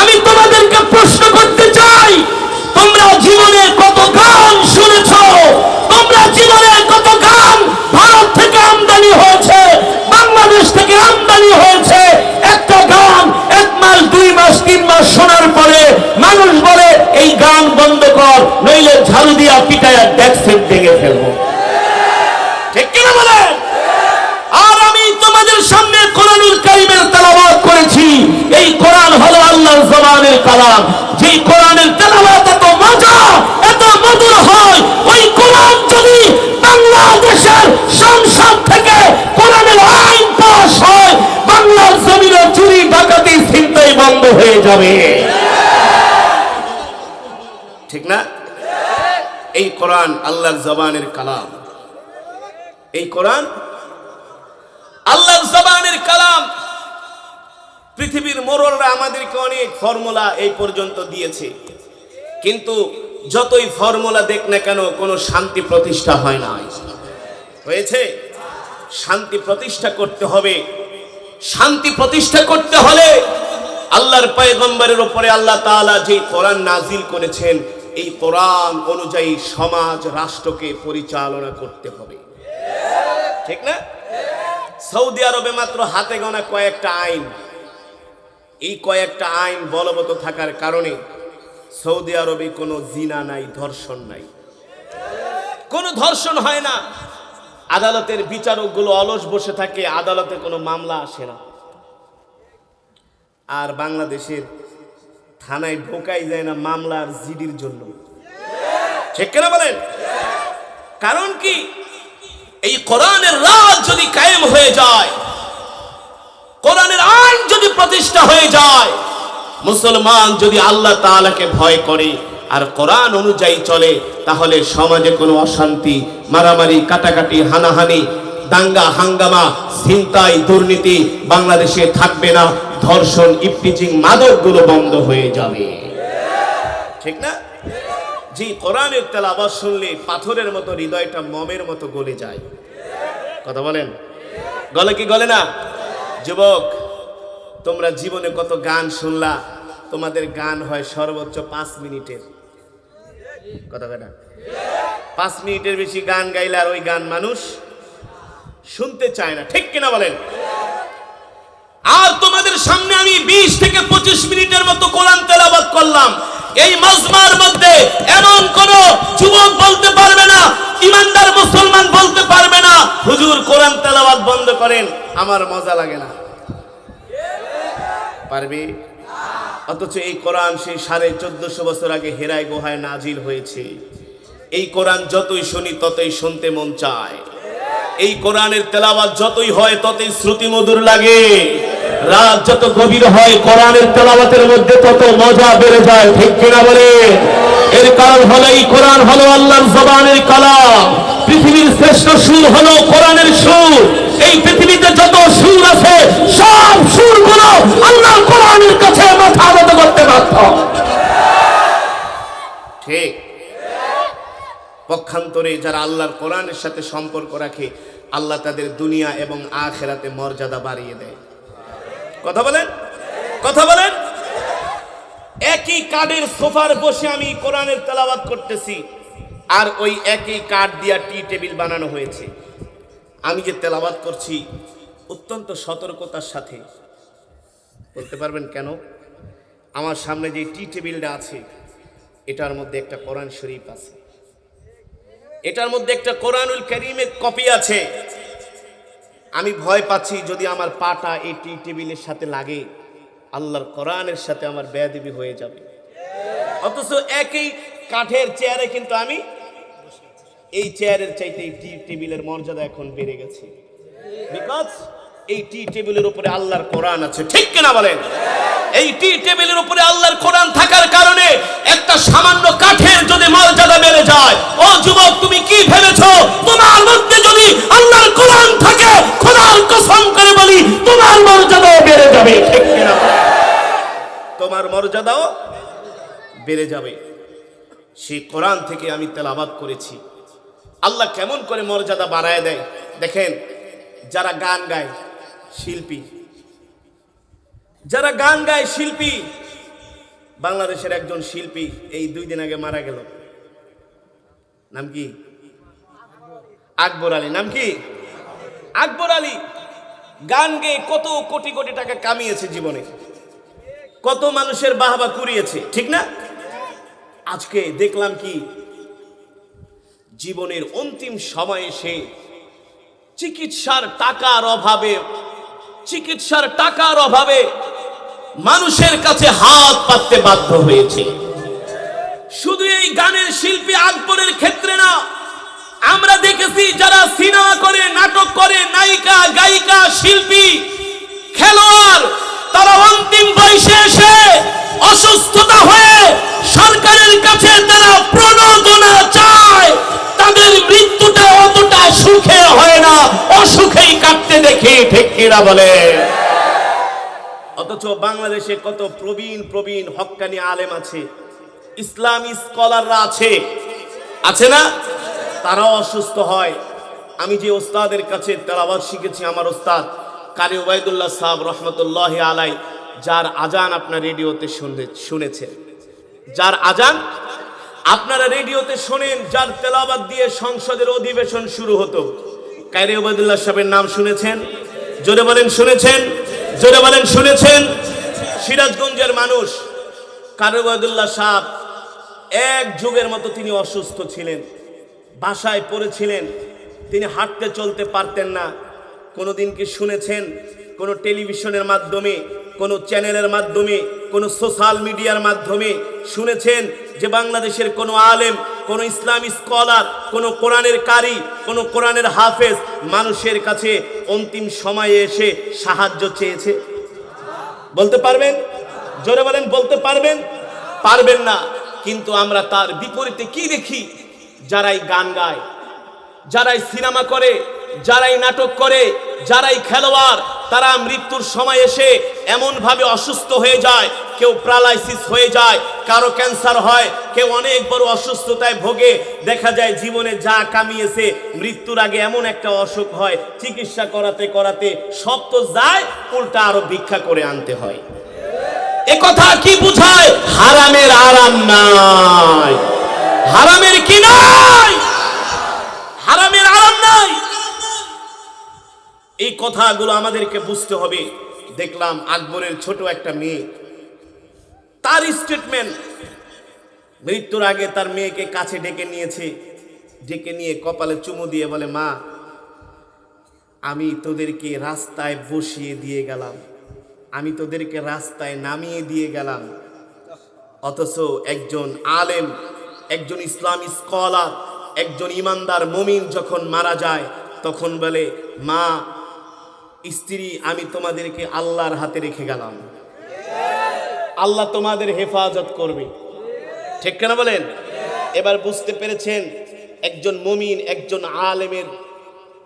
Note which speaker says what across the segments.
Speaker 1: আমি তোমাদেরকে প্রশ্ন করতে চাই। তোমরা জীবনে কত গান শুনেছ? তোমরা জীবনে কত গান ভারত থেকে আমদানি হয়েছে, বাংলাদেশ থেকে আমদানি হয়েছে? একটা গান এক মাস, দুই মাস, তিন মাস শোনার পরে মানুষ বলে, এই গান বন্ধ কর, নইলে ঝাড়ু দিয়া পিটায়া ডেস্ক ভেঙে ফেলব। ঠিক কিনা বলেন? আর আমি তোমাদের সামনে কোরআনুল কারিমের তেলাওয়াত কালাম। যেই কোরআনের তেলাওয়াত এত মজা, এত মধুর হয়, ওই কোরআন যদি বাংলাদেশের সংসদ থেকে কোরআনের আইন পাস হয়, বাংলার জমিনে চুরি ডাকাতি ছিনতাই বন্ধ হয়ে যাবে। ঠিক না? এই কোরআন আল্লাহর জবানের কালাম। এই কোরআন আল্লাহর জবানের কালাম। পৃথিবীর মোরলরা আমাদেরকে অনেক ফর্মুলা এই পর্যন্ত দিয়েছে। কিন্তু যতই ফর্মুলা দেখ না কেন, কোনো শান্তি প্রতিষ্ঠা হয় না। হয়েছে? শান্তি প্রতিষ্ঠা করতে হবে। শান্তি প্রতিষ্ঠা করতে হলে আল্লাহর পয়গম্বরের উপরে আল্লাহ তাআলা যে কোরআন নাজিল করেছেন, এই কোরআন অনুযায়ী সমাজ, রাষ্ট্রকে পরিচালনা করতে হবে। ঠিক না? সৌদি আরবে মাত্র হাতে গোনা কয়েকটা আইন। এই কয়েকটা আইন বলবৎ থাকার কারণে সৌদি আরবে কোনো জিনা নাই, ধর্ষণ নাই। কোনো ধর্ষণ হয় না। আদালতের বিচারকগুলো অলস বসে থাকে, আদালতে কোনো মামলা আসে না। আর বাংলাদেশের থানায় ঢোকাই যায় না মামলার জিডির জন্য। ঠিক কেনা বলেন? কারণ কি? এই কোরআনের রাজ যদি কায়েম হয়ে যায়, কোরআনের আইন যদি প্রতিষ্ঠা হয়ে যায়। মুসলমান যদি আল্লাহ তাআলাকে ভয় করে আর কোরআন অনুযায়ী চলে, তাহলে সমাজে কোনো অশান্তি, মারামারি, কাটাকাটি, হানাহানি, দাঙ্গা, হাঙ্গামা, ছিনতাই, দুর্নীতি বাংলাদেশে থাকবে না। ধর্ষণ ইফটিচিং মাদকগুলো বন্ধ হয়ে যাবে। ঠিক না? জি, কোরআনের তেল আবার শুনলে পাথরের মতো, হৃদয়টা মমের মতো গলে যায়। কথা বলেন? গলে কি গলে না? যুবক তোমরা জীবনে কত গান শুনলা, তোমাদের গান হয় সর্বোচ্চ পাঁচ মিনিটের। কথা কথা পাঁচ মিনিটের বেশি গান গাইলে আর ওই গান মানুষ শুনতে চায় না। ঠিক কিনা বলেন? আর তোমাদের সামনে আমি বিশ থেকে পঁচিশ মিনিটের মতো কোরআন তেলাবাদ করলাম। এই মাজমার মধ্যে এমন কোন যুবক বলতে পারবে না, ইমানদার মুসলমান বলতে পারবে না, হুজুর কোরআন তেলাবাদ বন্ধ করেন, আমার মজা লাগে না। পারবে? অথচ এই কোরআন সেই সাড়ে চোদ্দশো বছর আগে হেরায় গুহায় নাজিল হয়েছে। এই কোরআন যতই শুনি, ততই শুনতে মন চায়। এই কোরআনের তেলাওয়াত যতই হয়, ততই শ্রুতি মধুর লাগে। রাত যত গভীর হয়, কোরআনের তেলাওয়াতের মধ্যে তত মজা বেড়ে যায়, ঠিক কিনা বলে? এর কারণ হলো এই কোরআন হলো আল্লাহর জবানের কালাম। পৃথিবীর শ্রেষ্ঠ সুর হলো কোরআনের সুর। এই পৃথিবীতে যত সুর আছে, সব সুরগুলো আল্লাহর কোরআনের কাছে মাথা নত করতে বাধ্য। ঠিক। পক্ষান্তরে যারা আল্লাহর কোরআনের সাথে সম্পর্ক রাখে, আল্লাহ তাদের দুনিয়া এবং আখেরাতে মর্যাদা বাড়িয়ে দেয়। কথা বলেন? কথা বলেন? একই কাঠের সোফার বসে আমি কোরআনের তেলাওয়াত করতেছি, আর ওই একই কাঠ দিয়া টি টেবিল বানানো হয়েছে। আমি যে তেলাবাদ করছি, অত্যন্ত সতর্কতার সাথে। বলতে পারবেন কেন? আমার সামনে যে টি টেবিলটা আছে, এটার মধ্যে একটা কোরআন শরীফ আছে। এটার মধ্যে একটা কোরআনুল করিমের কপি আছে। আমি ভয় পাচ্ছি যদি আমার পাটা এই টি টেবিলের সাথে লাগে, আল্লাহর কোরআনের সাথে আমার বেয়াদবি হয়ে যাবে। অথচ একই কাঠের চেয়ারে কিন্তু আমি এই চেয়ারের চাইতে এই টি টেবিলের মর্যাদা এখন বেড়ে গেছে। বিকজ এই টি টেবিলের উপরে আল্লাহর কোরআন আছে, ঠিক কিনা বলেন? এই টি টেবিলের উপরে আল্লাহর কোরআন থাকার কারণে একটা সামান্য কাঠের যদি মর্যাদা বেড়ে যায়, ও যুবক, তুমি কি ভেবেছো? তোমার মধ্যে যদি আল্লাহর কোরআন থাকে, খোদার কসম করে বলি, তোমার মর্যাদাও বেড়ে যাবে, ঠিক কিনা তোমার মর্যাদাও বেড়ে যাবে। সেই কোরআন থেকে আমি তেলাবাদ করেছি। আল্লাহ কেমন করে মর্যাদা বাড়ায় দেয়? দেখেন, যারা গান গায়, শিল্পী। যারা গান গায়, শিল্পী। বাংলাদেশের একজন শিল্পী এই দুই দিন আগে মারা গেল। নাম কি? আকবর আলী। নাম কি? আকবর আলী। গান গেয়ে কত কোটি কোটি টাকা কামিয়েছে জীবনে। কত মানুষের বাহবা কুড়িয়েছে, ঠিক না? আজকে দেখলাম কি জীবনের অন্তিম সময়ে সে চিকিৎসার টাকার অভাবে, চিকিৎসার টাকার অভাবে মানুষের কাছে হাত পাততে বাধ্য হয়েছে। শুধু এই গানের শিল্পী আকবরের ক্ষেত্রে না, আমরা দেখেছি যারা সিনেমা করে, নাটক করে, নায়িকা, গায়িকা, শিল্পী, খেলোয়াড়, তারা অন্তিম বয়সে এসে অসুস্থতা হয়ে সরকারের কাছে তারা প্রণোদনা চায়, তাদের মৃত্যুটা অতটা সুখে হয় না, অসুখেই কাটতে দেখে, ঠিক বলে? অথচ বাংলাদেশে কত প্রবীণ প্রবীণ হক্কানি আলেম আছে, ইসলামী স্কলাররা আছে। আছে না? তারাও অসুস্থ হয়। আমি যে ওস্তাদের কাছে তেলাবাদ শিখেছি, আমার ওস্তাদ কারি ওবায়দুল্লাহ সাহেব রহমতুল্লাহ আলাই যার আজান আপনার রেডিওতে শুনে শুনেছেন যার আজান আপনারা রেডিওতে শোনেন, যার তেলাবাদ দিয়ে সংসদের অধিবেশন শুরু হতো। কারি ওবায়দুল্লাহ সাহেবের নাম শুনেছেন? জোরে বলেন, শুনেছেন? জোরে বলেন, শুনেছেন? সিরাজগঞ্জের মানুষ কারুবাদুল্লাহ সাহ এক যুগের মতো তিনি অসুস্থ ছিলেন, বাসায় পড়েছিলেন। তিনি হাঁটতে চলতে পারতেন না। কোনোদিন কি শুনেছেন? কোনো টেলিভিশনের মাধ্যমে কোনো চ্যানেলের মাধ্যমে, কোনো সোশ্যাল মিডিয়ার মাধ্যমে শুনেছেন যে বাংলাদেশের কোনো আলেম, কোনো ইসলামী স্কলার, কোনো কোরআনের কারি, কোনো কোরআনের হাফেজ মানুষের কাছে অন্তিম সময়ে এসে সাহায্য চেয়েছে? বলতে পারবেন? জোরে বলেন, বলতে পারবেন? পারবেন না। কিন্তু আমরা তার বিপরীতে কি দেখি? যারাই গান গায়, যারাই সিনেমা করে, যারাই নাটক করে, যারাই খেলোয়াড় তারা মৃত্যুর সময় এসে এমন ভাবে অসুস্থ হয়ে যায়, কেউ প্যারালাইসিস হয়ে যায়, কারও ক্যান্সার হয়, কেউ অনেক বড় অসুস্থতায় ভোগে। দেখা যায় জীবনে যা কামিয়েছে, মৃত্যুর আগে এমন একটা অসুখ হয়, চিকিৎসা করাতে করাতে সব তো যায়, উল্টা আরও ভিক্ষা করে আনতে হয়। এ কথা কি বুঝায়? হারামের আরাম নাই। হারামের কি নাই? হারামের এই কথাগুলো আমাদেরকে বুঝতে হবে। দেখলাম আকবরের ছোট একটা মেয়ে। তার স্টেটমেন্ট মৃত্যুর আগে তার মেয়েকে কাছে ডেকে নিয়েছে। ডেকে নিয়ে কপালে চুমু দিয়ে বলে, মা, আমি তোদেরকে রাস্তায় বসিয়ে দিয়ে গেলাম। আমি তোদেরকে রাস্তায় নামিয়ে দিয়ে গেলাম। অথচ একজন আলেম, একজন ইসলামী স্কলার, একজন ইমানদার মমিন যখন মারা যায়, তখন বলে, মা স্ত্রী, আমি তোমাদেরকে আল্লাহর হাতে রেখে গেলাম। আল্লাহ তোমাদের হেফাজত করবে। ঠিক কেন বলেন? এবার বুঝতে পেরেছেন, একজন মমিন, একজন আলেমের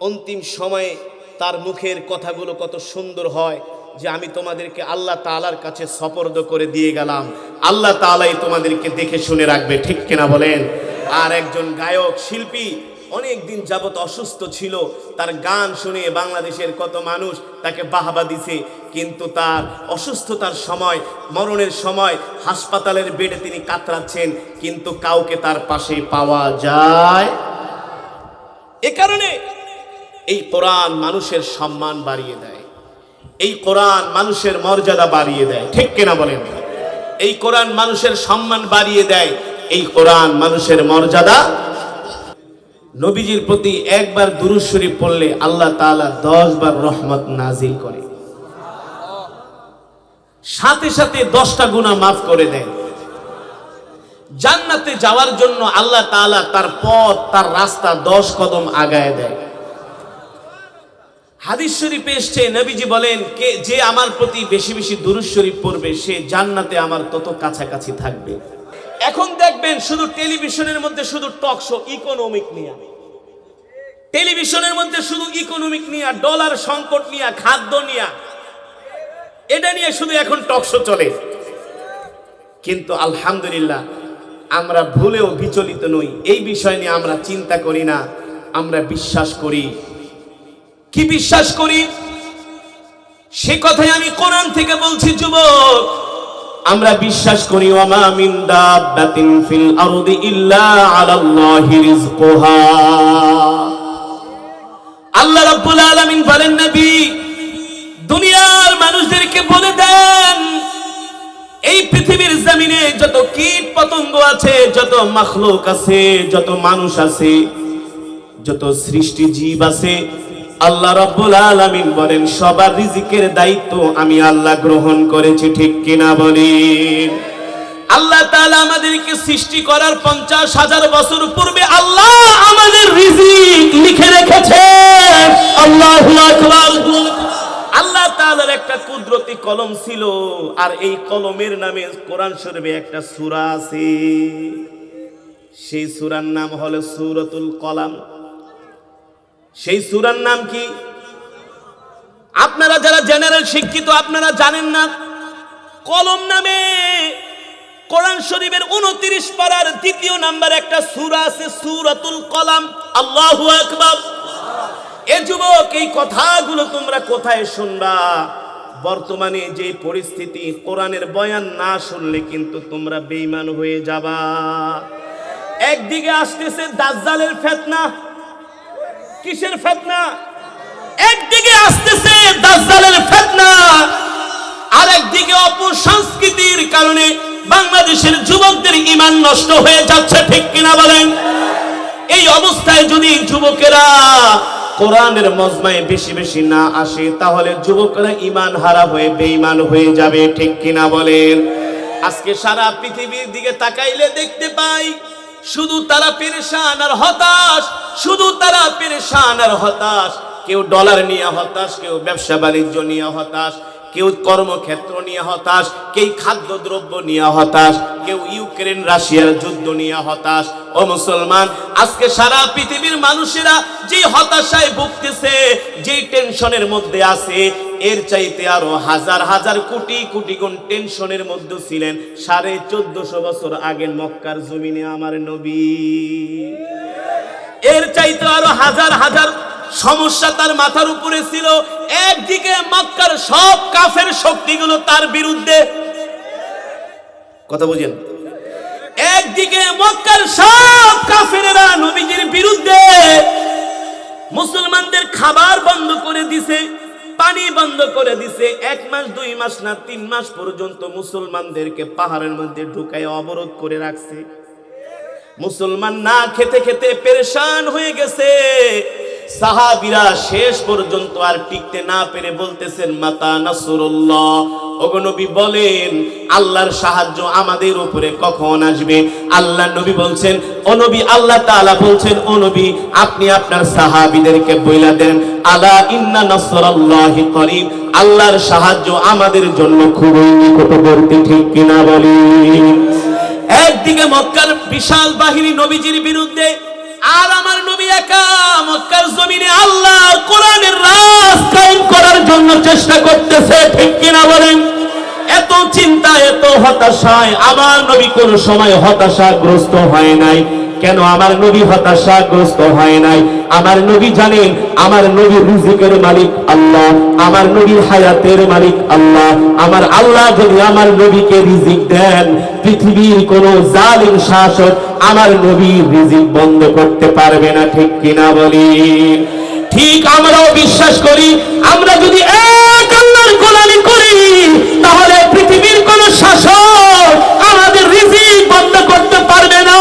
Speaker 1: অন্তিম সময়ে তার মুখের কথাগুলো কত সুন্দর হয় যে আমি তোমাদেরকে আল্লাহ তালার কাছে সপর্দ করে দিয়ে গেলাম। আল্লাহ তালাই তোমাদেরকে দেখে শুনে রাখবে, ঠিক কিনা বলেন? আর একজন গায়ক, শিল্পী অনেক দিন যাবত অসুস্থ ছিল, তার গান শুনে বাংলাদেশের কত মানুষ তাকে বাহাবা দিছে, কিন্তু তার অসুস্থতার সময়, মরণের সময় হাসপাতালের বেডে তিনি কাতরাচ্ছেন, কিন্তু কাউকে তার পাশে পাওয়া যায়। এ কারণে এই কোরআন মানুষের সম্মান বাড়িয়ে দেয়, এই কোরআন মানুষের মর্যাদা বাড়িয়ে দেয়, ঠিক কিনা বলেন? এই কোরআন মানুষের সম্মান বাড়িয়ে দেয়, এই কোরআন মানুষের মর্যাদা নবীজির প্রতি একবার দুরুদ শরীফ পড়লে আল্লাহ তাআলা দশ বার রহমত নাজিল করে। সাথে সাথে দশটা গুণা মাফ করে দেয়। জান্নাতে যাওয়ার জন্য আল্লাহ তাআলা তার পথ, তার রাস্তা দশ কদম আগায় দেয়। হাদিস শরীফে এসছে, নবীজি বলেন, কে, যে আমার প্রতি বেশি বেশি দুরুদ শরীফ পড়বে, সে জান্নাতে আমার তত কাছাকাছি থাকবে। এখন দেখবেন শুধু টেলিভিশনের মধ্যে শুধু টক শো ইকোনমিক নিয়ে। টেলিভিশনের মধ্যে শুধু ইকোনমিক নিয়ে ডলার সংকট নিয়ে, খাদ্য নিয়ে। এটা নিয়ে শুধু এখন টক শো চলে। কিন্তু আলহামদুলিল্লাহ, আমরা ভুলেও বিচলিত নই। এই বিষয় নিয়ে আমরা চিন্তা করি না, আমরা বিশ্বাস করি। কি বিশ্বাস করি? সে কথাই আমি কোরআন থেকে বলছি, যুবক। আমরা বিশ্বাস করি, ওয়ামা মিন দাব্বাতিন আল্লাহ রাব্বুল আলামিন বলেন দুনিয়ার মানুষদেরকে বলে দেন, এই পৃথিবীর জমিনে যত কীট পতঙ্গ আছে, যত মাখলুক আছে, যত মানুষ আছে, যত সৃষ্টি জীব আছে আল্লাহ রাব্বুল আলামিন বলেন, সবার রিজিকের দায়িত্ব আমি আল্লাহ গ্রহণ করেছি, ঠিক কিনা বলেন? আল্লাহ তাআলা আমাদেরকে সৃষ্টি করার পঞ্চাশ হাজার বছর পূর্বে আল্লাহ আমাদের রিজিক লিখে রেখেছে। আল্লাহু আকবার। আল্লাহ তাআলার একটা কুদরতি কলম ছিল, আর এই কলমের নামে কোরআন শরীফে একটা সূরা আছে। সেই সূরার নাম হলো সূরাতুল কলাম। সেই সূরার নাম কি? আপনারা যারা জেনারেল শিক্ষিত, আপনারা জানেন না? কলম নামে কোরআন শরীফের উনত্রিশ পারার দ্বিতীয় নাম্বার একটা সূরা আছে, সূরাতুল কলাম। আল্লাহ আকবার। এ যুবক, এই কথাগুলো তোমরা কোথায় শুনবা? বর্তমানে যে পরিস্থিতি, কোরআনের বয়ান না শুনলে কিন্তু তোমরা বেইমান হয়ে যাবা। একদিকে আসতেছে দাজ্জালের ফেতনা কিসের ফেতনা? একদিকে আসতেছে দাজ্জালের ফেতনা আর একদিকে অপসংস্কৃতির কারণে বাংলাদেশের যুবকদের ইমান নষ্ট হয়ে যাচ্ছে, ঠিক কিনা বলেন? এই অবস্থায় যদি যুবকেরা কোরআনের মজমায় বেশি বেশি না আসে, তাহলে যুবকরা ইমান হারা হয়ে বেঈমান হয়ে যাবে, ঠিক কিনা বলেন? আজকে সারা পৃথিবীর দিকে তাকাইলে দেখতে পাই শুধু তারা পেরেশান আর হতাশ, শুধু তারা পেরেশান আর হতাশ। কেউ ডলার নিয়ে হতাশ, কেউ ব্যবসা বাণিজ্য নিয়ে হতাশ, কেউ কর্মক্ষেত্র নিয়ে হতাশ, কেউ খাদ্যদ্রব্য নিয়ে হতাশ, কেউ ইউক্রেন রাশিয়ার যুদ্ধ নিয়ে হতাশ। ও মুসলমান, আজকে সারা পৃথিবীর মানুষেরা যে হতাশায় ভুগতেছে, যে টেনশনের মধ্যে আছে এর চাইতে আরও হাজার হাজার কোটি কোটি গুণ টেনশনের মধ্যে ছিলেন। সাড়ে চোদ্দশো বছর আগে মক্কার জমিনে আমার নবী। এর চাইতে আরও হাজার হাজার সমস্যা তার মাথার উপরে ছিল। একদিকে মক্কার সব কাফের শক্তিগুলো তার বিরুদ্ধে। কথা বুঝেন? একদিকে মক্কার সব কাফেরেরা নবীজির বিরুদ্ধে মুসলমানদের খাবার বন্ধ করে দিছে। পানি বন্ধ করে দিছে। এক মাস, দুই মাস না, তিন মাস পর্যন্ত মুসলমানদেরকে পাহাড়ের মধ্যে ঢুকায় অবরোধ করে রাখছে। মুসলমান না খেতে খেতে পেরেশান হয়ে গেছে। সাহাবিরা শেষ পর্যন্ত আর টিকতে না পেরে বলতেছেন, মাতা নাসরুল্লাহ। নবী বলেন, আল্লাহর সাহায্য আমাদের উপরে কখন আসবে? আল্লাহ নবী বলছেন, ও নবী, আল্লাহ তাআলা বলছেন, ও নবী, আপনি আপনার সাহাবীদেরকে বইলা দেন, আলা ইন্না নাসরাল্লাহি করিব। আল্লাহর সাহায্য আমাদের জন্য খুবই নিকটবর্তী, ঠিক কিনা বলি একদিকে মক্কার বিশাল বাহিনী নবীজির বিরুদ্ধে আর আমার নবী একা, মক্কার জমিনে আল্লাহর কোরআনের রাজ কায়েম করার জন্য চেষ্টা করতেছে, ঠিক কিনা বলেন? এত চিন্তা, এত হতাশায়, আমার নবী কোন সময় হতাশাগ্রস্ত হয় নাই। কেন আমার নবী হতাশাগ্রস্ত হয় নাই? আমার নবী জানেন, আমার নবী রিজিকের মালিক আল্লাহ, আমার নবী হায়াতের মালিক আল্লাহ। আমার আল্লাহ যদি আমার নবীকে রিজিক দেন, পৃথিবীর কোন জালিম শাসক আমার নবীর রিজিক বন্ধ করতে পারবে না, ঠিক কিনা বলি? ঠিক আমরাও বিশ্বাস করি, আমরা যদি এক আল্লাহর গোলামি করি, তাহলে পৃথিবীর কোন শাসক আমাদের রিজিক বন্ধ করতে পারবে না।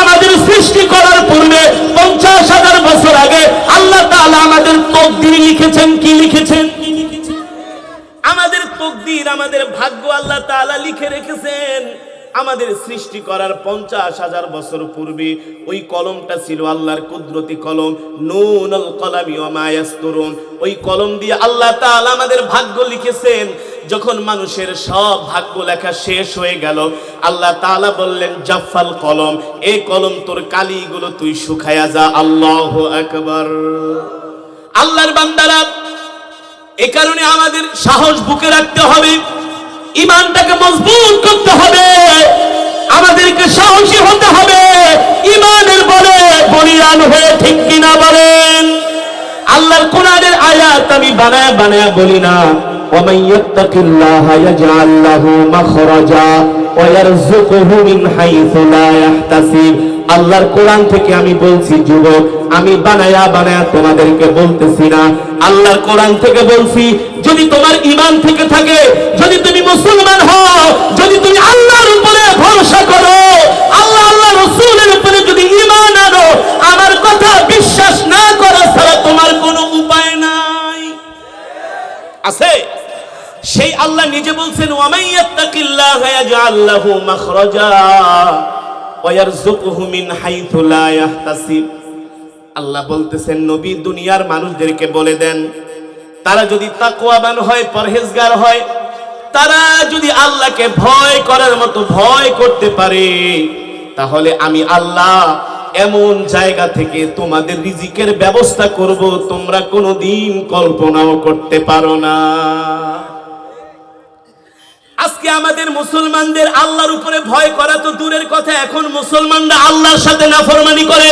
Speaker 1: আমাদের সৃষ্টি করার পূর্বে পঞ্চাশ হাজার বছর আগে আল্লাহ তাআলা আমাদের তকদির লিখেছেন, কি লিখেছেন? আমাদের তকদির, আমাদের ভাগ্য আল্লাহ তাআলা লিখে রেখেছেন। আমাদের সৃষ্টি করার পঞ্চাশ হাজার বছর পূর্বে ওই কলমটা ছিল আল্লাহর কুদরতি কলম, নুনুল কলামি ইয়াসতুরুন। ওই কলম দিয়ে আল্লাহ তাআলা আমাদের ভাগ্য লিখেছেন। যখন মানুষের সব ভাগ্য লেখা শেষ হয়ে গেল, আল্লাহ তাআলা বললেন, জাফাল কলম, এই কলম তোর কালিগুলো তুই শুকায়া যা, আল্লাহ একবার আল্লাহর বান্দারা, এ কারণে আমাদের সাহস বুকে রাখতে হবে। ইমানটাকে মজবুত করতে হবে আমাদেরকে সাহসী হতে হবে ইমানের বলে বলিয়ান হয়ে ঠিক কিনা বলেন আল্লাহর কোরআনের আয়াত আমি বানায় বানায় বলি না
Speaker 2: ومن يتق الله يجعل له مخرجا ويرزقه من حيث لا يحتسب আল্লাহর কোরআন থেকে আমি বলছি যুবক আমি বানায়া বানায়া তোমাদেরকে বলতেছি না। আল্লাহর কোরআন থেকে বলছি, যদি তোমার ইমান থেকে থাকে, যদি তুমি মুসলমান হও, যদি তুমি আল্লাহর উপরে ভরসা করো, আল্লাহ আল্লাহ রসুলের উপরে যদি ইমান আনো, আমার কথা বিশ্বাস না করা ছাড়া তোমার কোনো উপায় নাই।
Speaker 1: আছে? সেই আল্লাহ নিজে বলছেন ওয়ামাইয়াত্তাকিল্লাহ ইয়াজআল লাহু মাখরাজা ওয়া ইয়ারযুকুহু মিন হাইথু লা ইয়াহতাসিব। আল্লাহ বলতেছেন, নবী দুনিয়ার মানুষদেরকে বলে দেন, তারা যদি তাকওয়াবান হয়, পরহেজগার হয়, তারা যদি আল্লাহকে ভয় করার মতো ভয় করতে পারে, তাহলে আমি আল্লাহ এমন জায়গা থেকে তোমাদের রিজিকের ব্যবস্থা করব, তোমরা কোনোদিন কল্পনাও করতে পারো না। আজকে আমাদের মুসলমানদের আল্লাহর উপরে ভয় করা তো দূরের কথা, এখন মুসলমানরা আল্লাহর সাথে নাফরমানি করে।